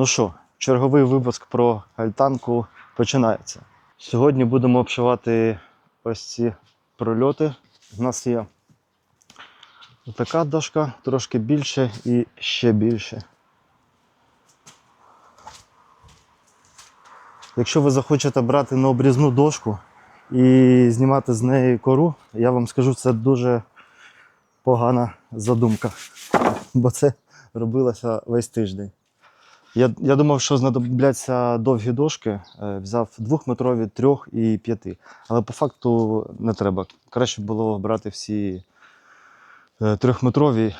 Ну що, черговий випуск про альтанку починається. Сьогодні будемо обшивати ось ці прольоти. У нас є така дошка, трошки більше і ще більше. Якщо ви захочете брати на обрізну дошку і знімати з неї кору, я вам скажу, це дуже погана задумка. Бо це робилося весь тиждень. Я, я думав, що знадобляться довгі дошки. е, Взяв двохметрові, трьох і п'яти. Але по факту не треба. Краще було брати всі е, трьохметрові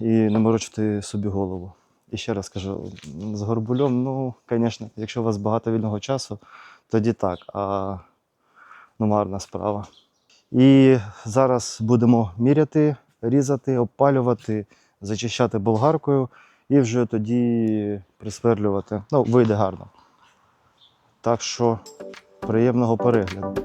і не морочити собі голову. І ще раз кажу, з горбульом, ну, звісно, якщо у вас багато вільного часу, тоді так, а ну, марна справа. І зараз будемо міряти, різати, обпалювати, зачищати болгаркою і вже тоді присверлювати. Ну, вийде гарно. Так що приємного перегляду.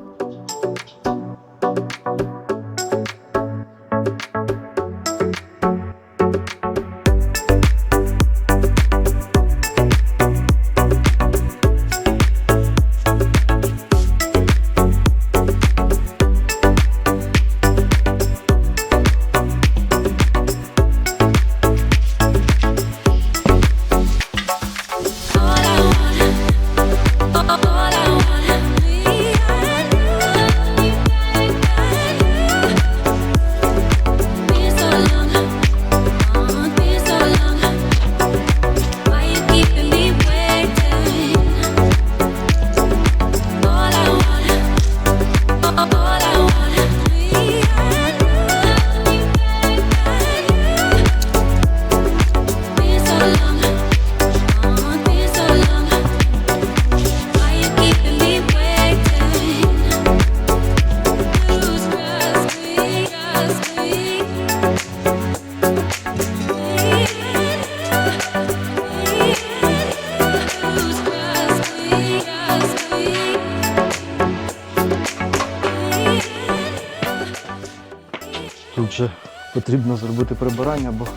Зробити прибирання, бо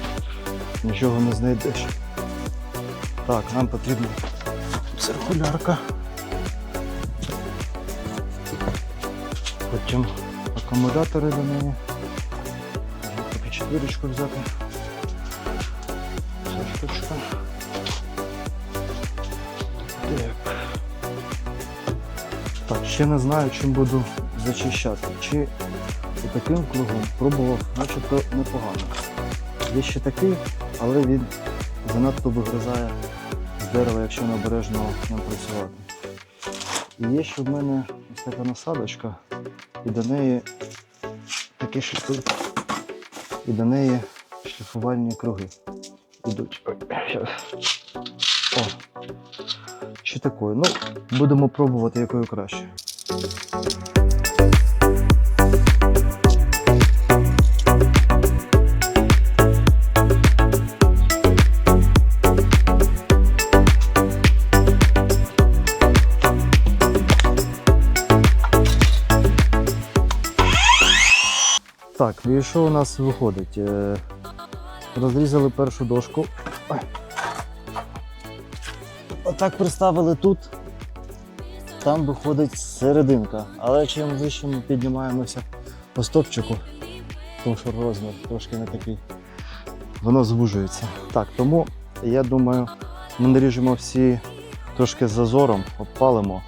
нічого не знайдеш. Так, нам потрібна циркулярка. Потім акумулятори до неї. Поки четвірочку взяти. Ця штучка. Так. Так, ще не знаю, чим буду зачищати. Чи таким кругом пробував, начебто непогано. Є ще такий, але він занадто вигризає з дерева, якщо необережно ним працювати. І є ще в мене ось така насадочка, і до неї такі шліфи, і до неї шліфувальні круги ідуть. О, ще такою. Ну, будемо пробувати якою краще. Так, і що у нас виходить? Е, Розрізали першу дошку. Отак приставили тут. Там виходить серединка. Але чим вище ми піднімаємося по стопчику, тому що розмір трошки не такий, воно звужується. Так, тому я думаю, ми наріжемо всі трошки з зазором, обпалимо,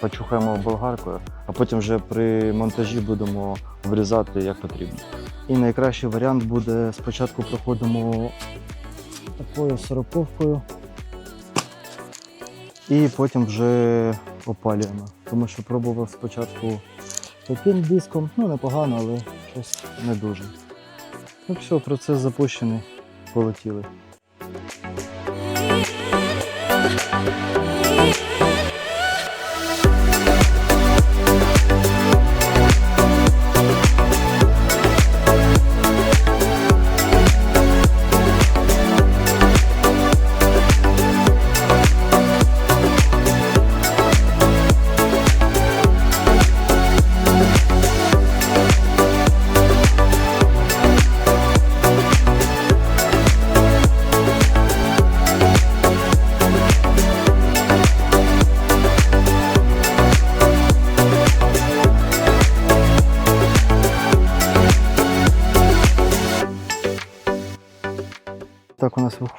почухаємо болгаркою, а потім вже при монтажі будемо врізати як потрібно. І найкращий варіант буде спочатку проходимо такою сороковкою і потім вже опалюємо. Тому що пробував спочатку таким диском, ну непогано, але щось не дуже. Ну все, процес запущений, полетіли.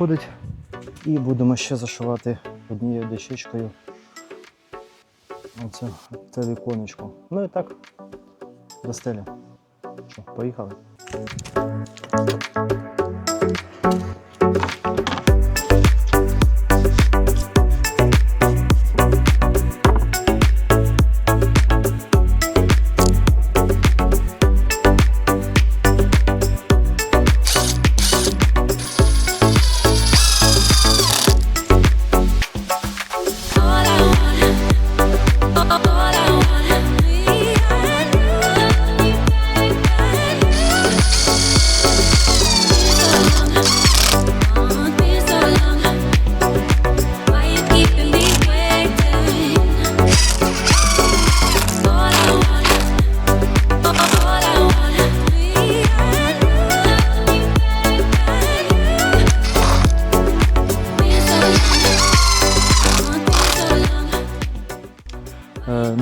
Нас виходить. І будемо ще зашивати однією дощечкою оце, це віконечко. Ну і так, до стелі. Що, поїхали?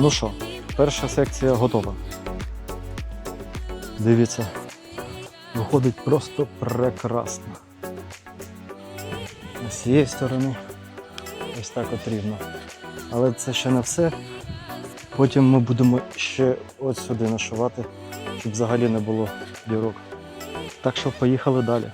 Ну що, перша секція готова. Дивіться, виходить просто прекрасно. З цієї сторони ось так от рівно. Але це ще не все. Потім ми будемо ще от сюди нашивати, щоб взагалі не було дірок. Так що поїхали далі.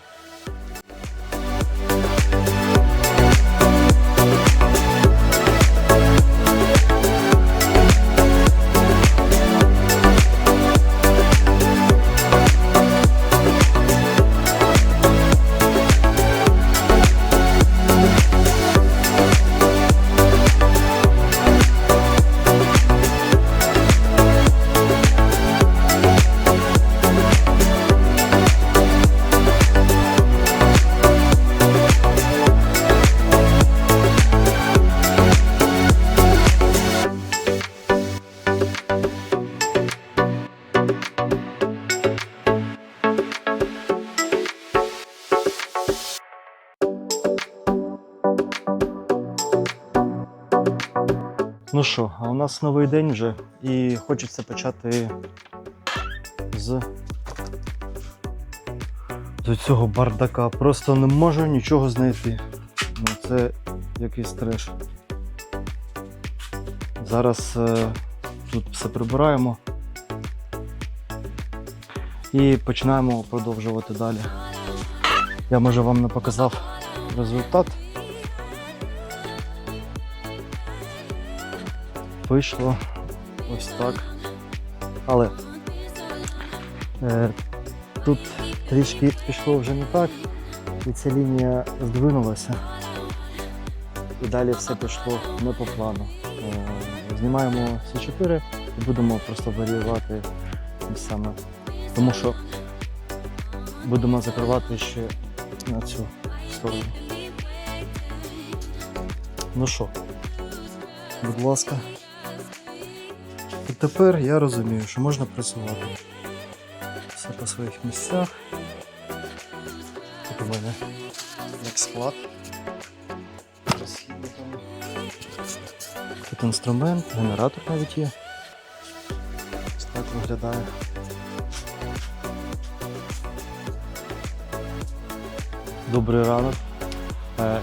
Ну що, а у нас новий день вже і хочеться почати з, з цього бардака. Просто не можу нічого знайти. Ну це якийсь треш. Зараз е, тут все прибираємо і починаємо продовжувати далі. Я може вам не показав результат. Вийшло ось так. Але е, тут трішки пішло вже не так, і ця лінія здвинулася. І далі все пішло не по плану. Е, знімаємо всі чотири і будемо просто варіювати саме. Тому що будемо закривати ще на цю сторону. Ну що, будь ласка. Тепер я розумію, що можна працювати. Все по своїх місцях. Тут у мене як склад. Тут інструмент, генератор навіть є. Ось так виглядає. Добрий ранок. Е,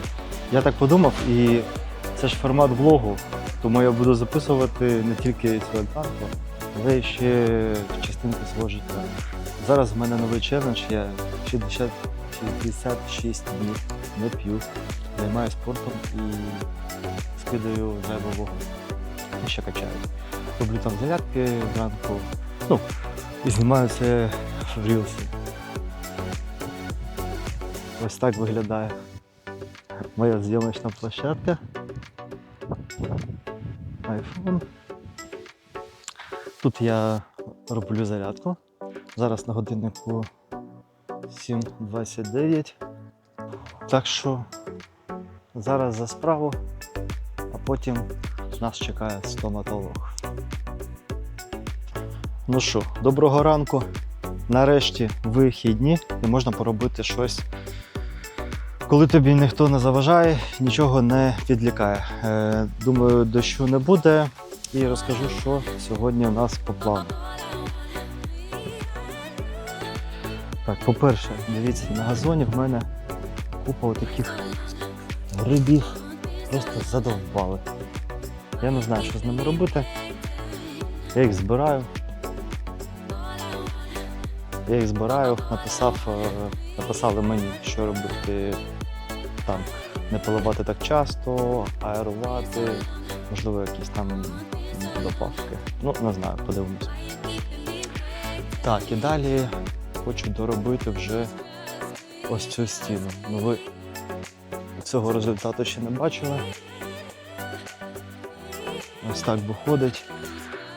Я так подумав, і це ж формат влогу. Тому я буду записувати не тільки цю альтанку, але й ще частинки свого життя. Зараз в мене новий челендж, я 60, 66 днів не п'ю, займаюся спортом і скидаю зайву. І ще качаю. Роблю там зарядки зранку. Ну, і знімаю це в рілсі. Ось так виглядає моя зйомочна площадка. Тут я роблю зарядку. Зараз на годиннику 7.29. Так що зараз за справу, а потім нас чекає стоматолог. Ну що, доброго ранку. Нарешті вихідні і можна поробити щось коли тобі ніхто не заважає, нічого не відлікає. Е, думаю, дощу не буде і розкажу, що сьогодні у нас по плану. Так, по-перше, дивіться, на газоні в мене купа таких грибів. Просто задовбали. Я не знаю, що з ними робити. Я їх збираю. Я їх збираю, написав, е, написали мені, що робити там. Не поливати так часто, аерувати, можливо, якісь там добавки. Ну, не знаю, подивимось. Так, і далі хочу доробити вже ось цю стіну. Ну ви цього результату ще не бачили. Ось так виходить.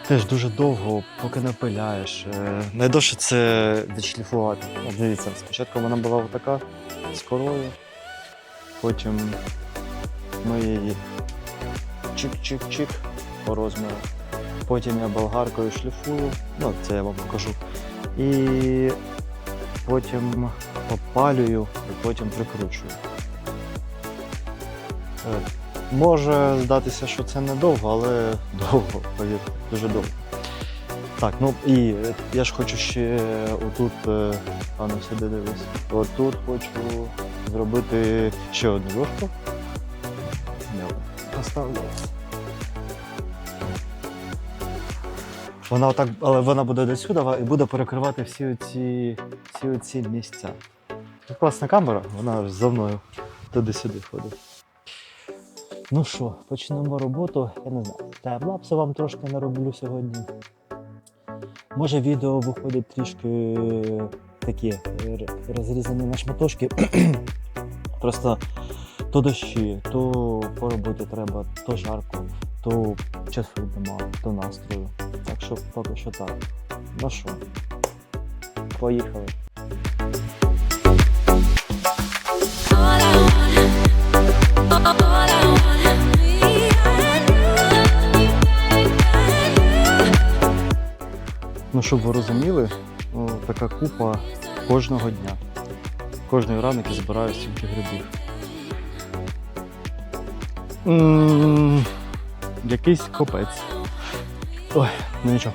Теж дуже довго, поки напиляєш. Е, Найдовше це відшліфувати. Дивіться, спочатку вона була така з корою, потім ми її чик-чик-чик по розміру. Потім я болгаркою шліфую, ну це я вам покажу. І потім опалюю і потім прикручую. Е, Може здатися, що це недовго, але довго, повірте, дуже довго. Так, ну і е, я ж хочу ще отут, е, а ну дивись, отут хочу зробити ще одну дошку. Поставлю. Вона отак, але вона буде до сюди і буде перекривати всі оці, всі оці місця. Ну, Класна камера, вона за мною туди-сюди ходить. Ну що, почнемо роботу. Я не знаю. Таймлапси вам трошки нароблю сьогодні. Може відео виходить трішки такі розрізані на шматочки. Просто то дощі, то по роботі треба, то жарко, то часу нема, то настрою. Так що поки що так. Ну що, поїхали. Ну, щоб ви розуміли, ну, така купа кожного дня. Кожної ранок я збираю стільки грибів. М, Якийсь копець. Ой, ну нічого.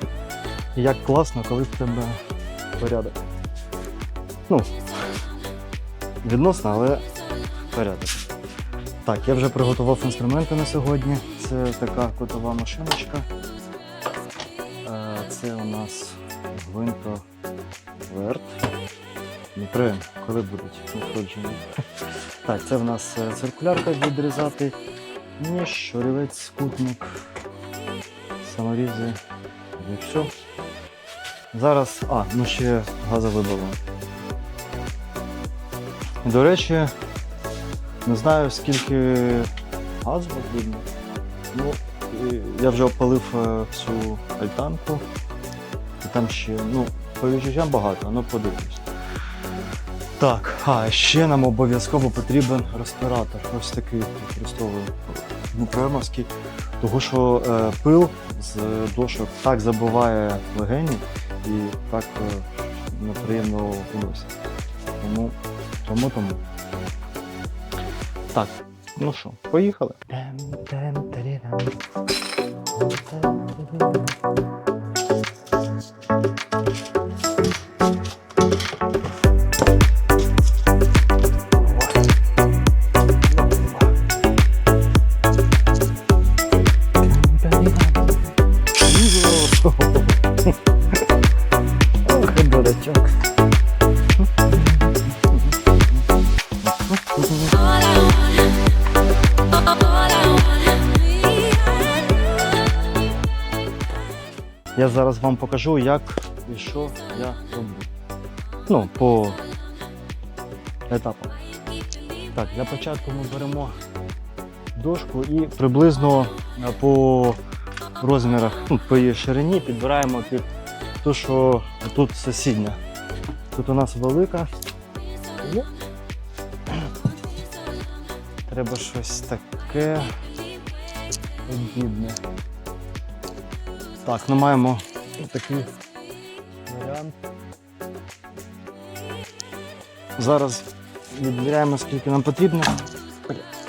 Як класно, коли в тебе порядок. Ну, відносно, але порядок. Так, я вже приготував інструменти на сьогодні. Це така котова машиночка. Е, Це у нас гвинтоверт. Дмитро, коли будуть надходження? Так, це в нас е, циркулярка відрізати, ніж, щурівець, скутник, саморізи і все. Зараз, а, ну ще газовий балон. До речі, не знаю скільки газу потрібно. Ну, я вже опалив е, всю альтанку. Там ще, ну, по відчуттям багато, ну подивимось. Так, а ще нам обов'язково потрібен респіратор. Ось такий використовую Дніпромовський. Тому що е, пил з дошок так забиває легені і так е, неприємно в. Тому, тому, тому. Так, ну що, поїхали. Я зараз вам покажу, як і що я роблю. Ну, по етапам. Так, для початку ми беремо дошку і приблизно е, по розмірах, ну, по її ширині підбираємо під ту, що тут сусідня. Тут у нас велика. Треба щось таке подібне. Так, ми маємо такий варіант. Зараз відміряємо, скільки нам потрібно,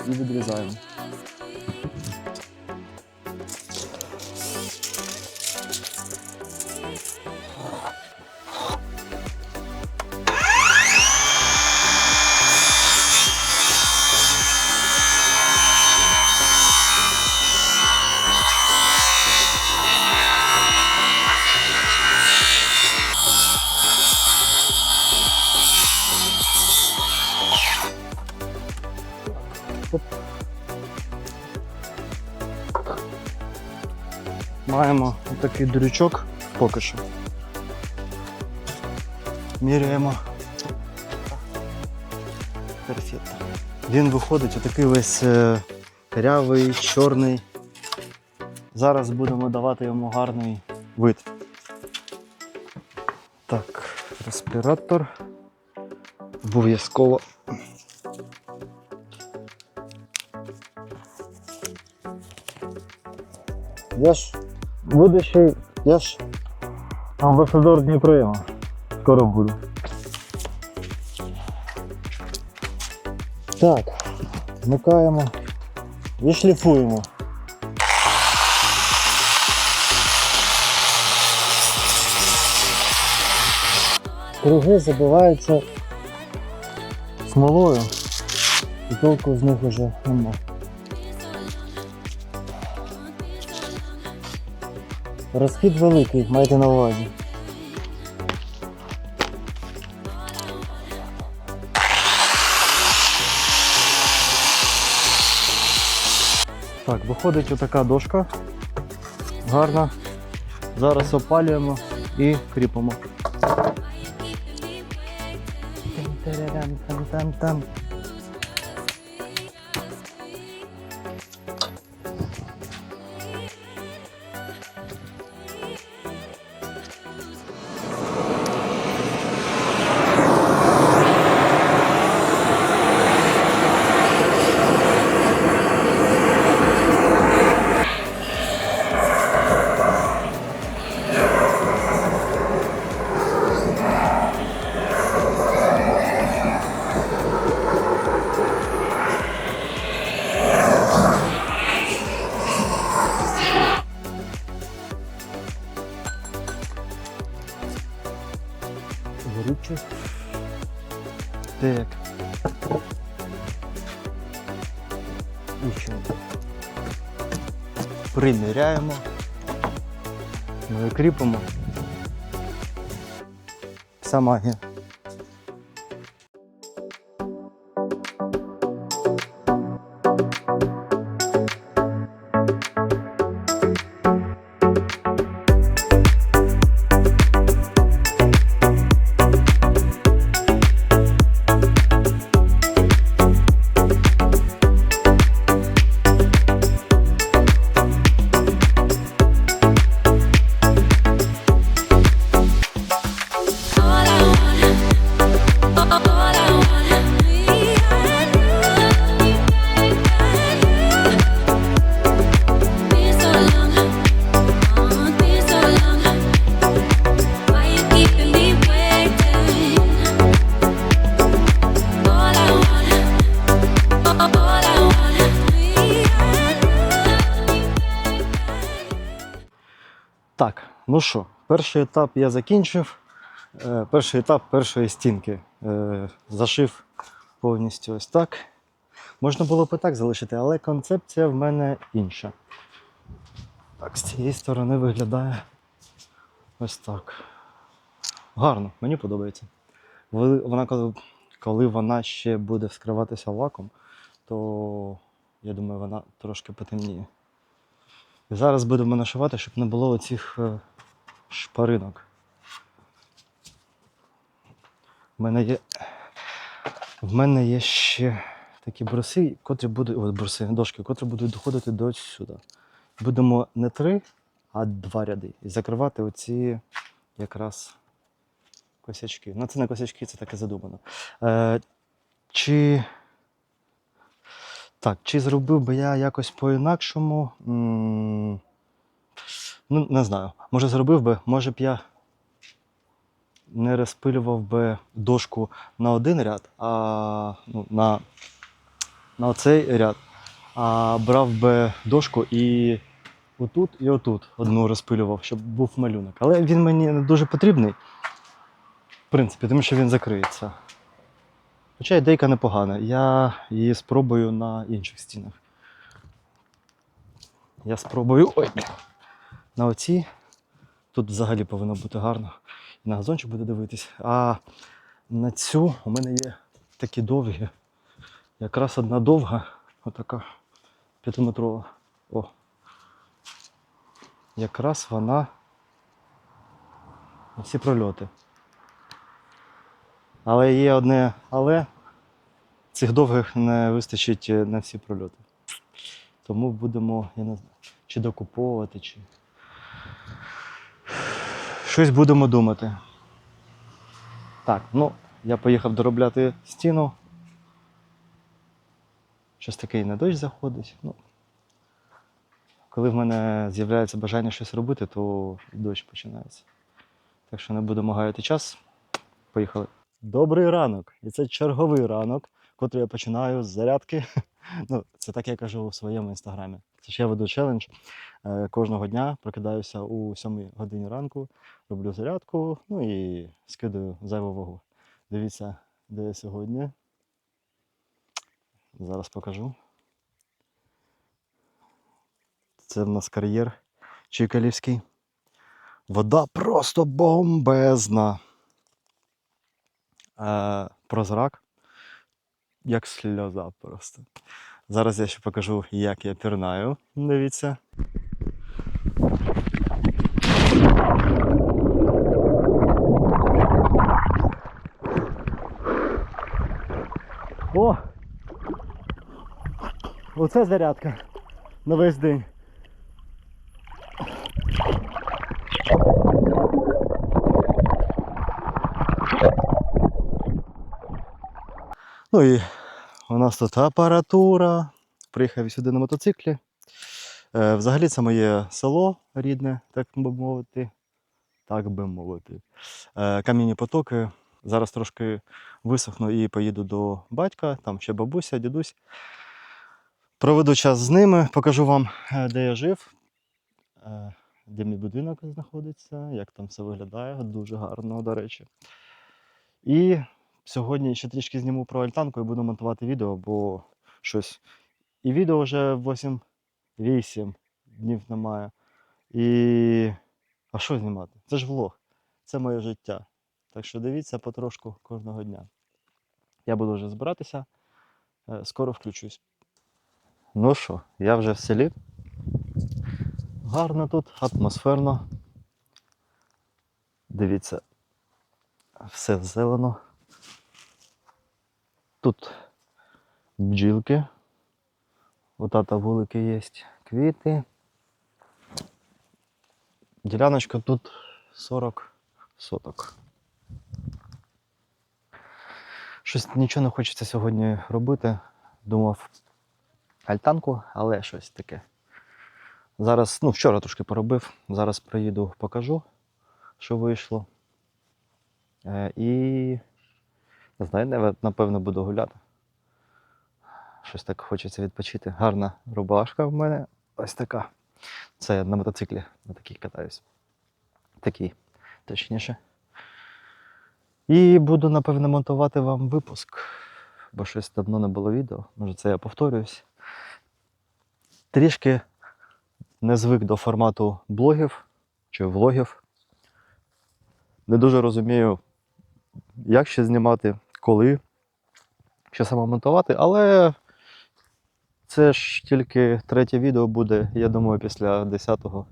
і відрізаємо. Такий дрючок поки що. Міряємо. Перфектно. Він виходить отакий весь е, корявий, чорний. Зараз будемо давати йому гарний вид. Так, респіратор. Обов'язково. Ж будущий, я ж Амбасадор Дніпрема. Скоро буду. Так, вмикаємо і шліфуємо. Круги забиваються смолою, і толку з них вже нема. Розхід великий, майте на увазі. Так, виходить отака дошка. Гарна. Зараз опалюємо і кріпимо. Там-тарарам-там-там-там. І що? Приміряємо. Ми кріпимо. Вся магія. Ну що, перший етап я закінчив. Е, Перший етап першої стінки. Е, Зашив повністю ось так. Можна було б і так залишити, але концепція в мене інша. Так, з цієї сторони виглядає ось так. Гарно, мені подобається. Вона, коли вона ще буде вскриватися лаком, то я думаю, вона трошки потемніє. І зараз будемо нашивати, щоб не було оцих е, шпаринок. В мене є. В мене є ще такі бруси, котрі будуть. Ой, бруси, дошки, котрі будуть доходити до сюди. Будемо не три, а два ряди. І закривати оці якраз косячки. Ну, це не косячки, це таке задумано. Е, чи. Так, чи зробив би я якось по-інакшому? Ну, не знаю. Може зробив би, може б я не розпилював би дошку на один ряд, а ну, на, на оцей ряд, а брав би дошку і отут, і отут одну розпилював, щоб був малюнок. Але він мені не дуже потрібний, в принципі, тому що він закриється. Хоча ідейка непогана. Я її спробую на інших стінах. Я спробую. Ой. На оці. Тут взагалі повинно бути гарно. І на газончик буде дивитись. А на цю у мене є такі довгі. Якраз одна довга, отака п'ятиметрова. О. якраз вона на всі прольоти. Але є одне але цих довгих не вистачить е, на всі прольоти. Тому будемо, я не знаю, чи докуповувати, чи. Щось будемо думати. Так, ну, я поїхав доробляти стіну. Щось таке і на дощ заходить. Ну, коли в мене з'являється бажання щось робити, то дощ починається. Так що не будемо гаяти час. Поїхали. Добрий ранок. І це черговий ранок, котрий я починаю з зарядки. Ну, це так я кажу у своєму інстаграмі. Це ж я веду челендж. Е, Кожного дня прокидаюся у 7 годині ранку, роблю зарядку, ну і скидаю зайву вагу. Дивіться, де я сьогодні. Зараз покажу. Це в нас кар'єр Чикалівський. Вода просто бомбезна. Е, прозрак, як сльоза просто. Зараз я ще покажу, як я пірнаю. Дивіться. О! Оце зарядка на весь день. Ну і у нас тут апаратура. Приїхав сюди на мотоциклі. Е, взагалі це моє село рідне, так би мовити. Так би мовити. Е, кам'яні потоки. Зараз трошки висохну і поїду до батька, там ще бабуся, дідусь. Проведу час з ними, покажу вам, е, де я жив, де мій будинок знаходиться, як там все виглядає. Дуже гарно, до речі. І сьогодні ще трішки зніму про альтанку і буду монтувати відео, бо щось. І відео вже 8-8 днів немає. І. А що знімати? Це ж влог. Це моє життя. Так що дивіться потрошку кожного дня. Я буду вже збиратися. Е, Скоро включусь. Ну що, я вже в селі. Гарно тут, атмосферно. Дивіться, все зелено. Тут бджілки. У тата вулики є квіти. Діляночка тут 40 соток. Щось нічого не хочеться сьогодні робити. Думав альтанку, але щось таке. Зараз, ну, вчора трошки поробив. Зараз приїду, покажу, що вийшло. Е, і не знаю, напевно буду гуляти. Щось так хочеться відпочити. Гарна рубашка в мене. Ось така. Це я на мотоциклі на такій катаюсь. Такий, точніше. І буду, напевно, монтувати вам випуск, бо щось давно не було відео. Може, це я повторююсь. Трішки не звик до формату блогів чи влогів. Не дуже розумію, як ще знімати, коли, що саме монтувати, але це ж тільки третє відео буде. Я думаю, після 10-го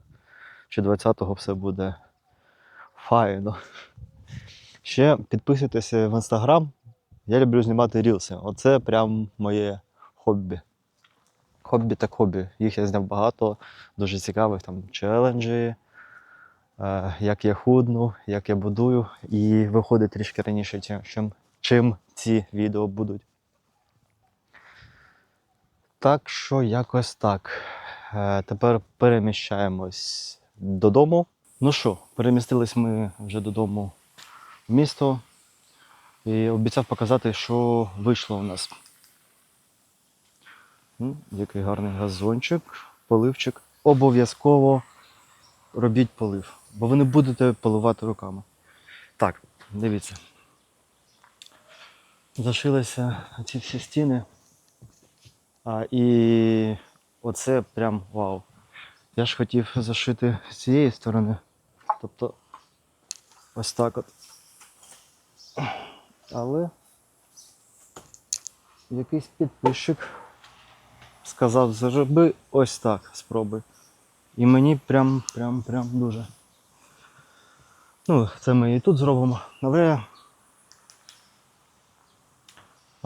чи 20-го все буде файно. Ще підписуйтеся в інстаграм. Я люблю знімати рілси. Оце прям моє хобі. Хобі так хобі. Їх я зняв багато, дуже цікавих там челенджі, е, як я худну, як я будую. І виходить трішки раніше, чим, чим, ці відео будуть. Так що якось так. Е, тепер переміщаємось додому. Ну що, перемістились ми вже додому в місто і обіцяв показати, що вийшло у нас. Який гарний газончик, поливчик. Обов'язково робіть полив, бо ви не будете поливати руками. Так, дивіться. Зашилися ці всі стіни. А, і оце прям вау. Я ж хотів зашити з цієї сторони. Тобто ось так от. Але якийсь підписчик сказав, зроби ось так, спробуй. І мені прям, прям, прям дуже. Ну, це ми і тут зробимо. Але.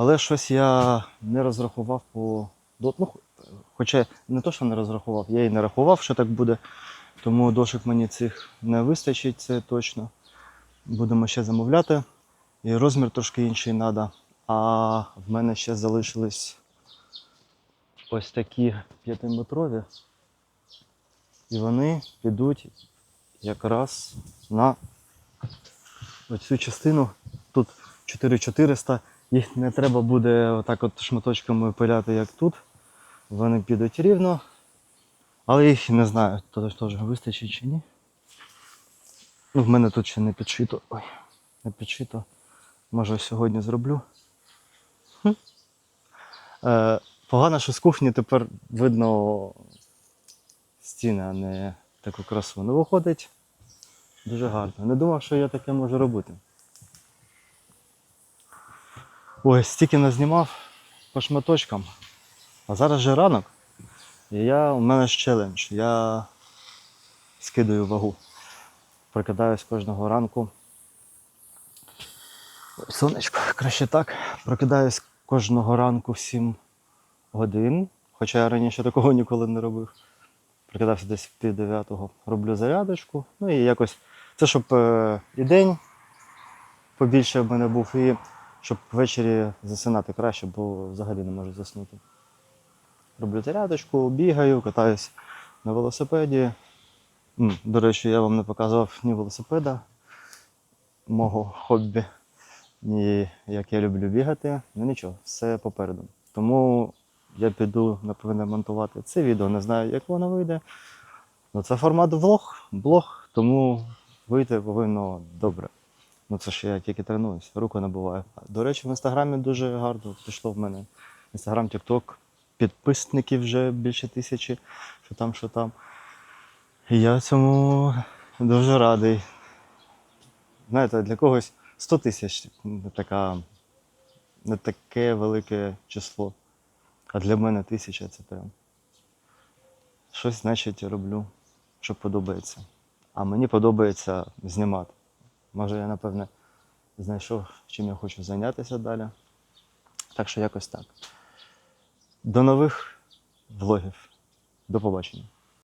Але щось я не розрахував по. Ну, хоча не то, що не розрахував, я і не рахував, що так буде. Тому дошок мені цих не вистачить, це точно. Будемо ще замовляти. І розмір трошки інший треба. А в мене ще залишились ось такі п'ятиметрові. І вони підуть якраз на оцю частину. Тут 4400. Їх не треба буде отак от шматочками пиляти, як тут. Вони підуть рівно. Але їх не знаю, то теж вистачить чи ні. Ну, в мене тут ще не підшито. Ой, не підшито. Може сьогодні зроблю. Хм. Е, погано, що з кухні тепер видно стіни, а не таку красу. Ну, виходить дуже гарно. Не думав, що я таке можу робити. Ой, стільки назнімав по шматочкам. А зараз же ранок. І я, у мене ж челендж. Я скидаю вагу. Прокидаюсь кожного ранку. Сонечко, краще так. Прокидаюсь кожного ранку в 7 годин. Хоча я раніше такого ніколи не робив. Прокидався десь в пів дев'ятого, роблю зарядочку. Ну і якось це щоб е, і день побільше в мене був, і щоб ввечері засинати краще, бо взагалі не можу заснути. Роблю зарядочку, бігаю, катаюсь на велосипеді. До речі, я вам не показував ні велосипеда, мого хобі, ні як я люблю бігати. Ну нічого, все попереду. Тому я піду, напевне, монтувати це відео. Не знаю, як воно вийде. Ну, це формат влог, блог, тому вийти повинно добре. Ну це ж я тільки тренуюсь, руку набуваю. До речі, в інстаграмі дуже гарно пішло в мене. Інстаграм, Тікток, підписників вже більше тисячі, що там, що там. І я цьому дуже радий. Знаєте, для когось 100 тисяч не, така, не таке велике число. А для мене тисяча це прям. Щось, значить, роблю, що подобається. А мені подобається знімати. Може, я, напевне, знайшов, чим я хочу зайнятися далі. Так що якось так. До нових влогів. До побачення.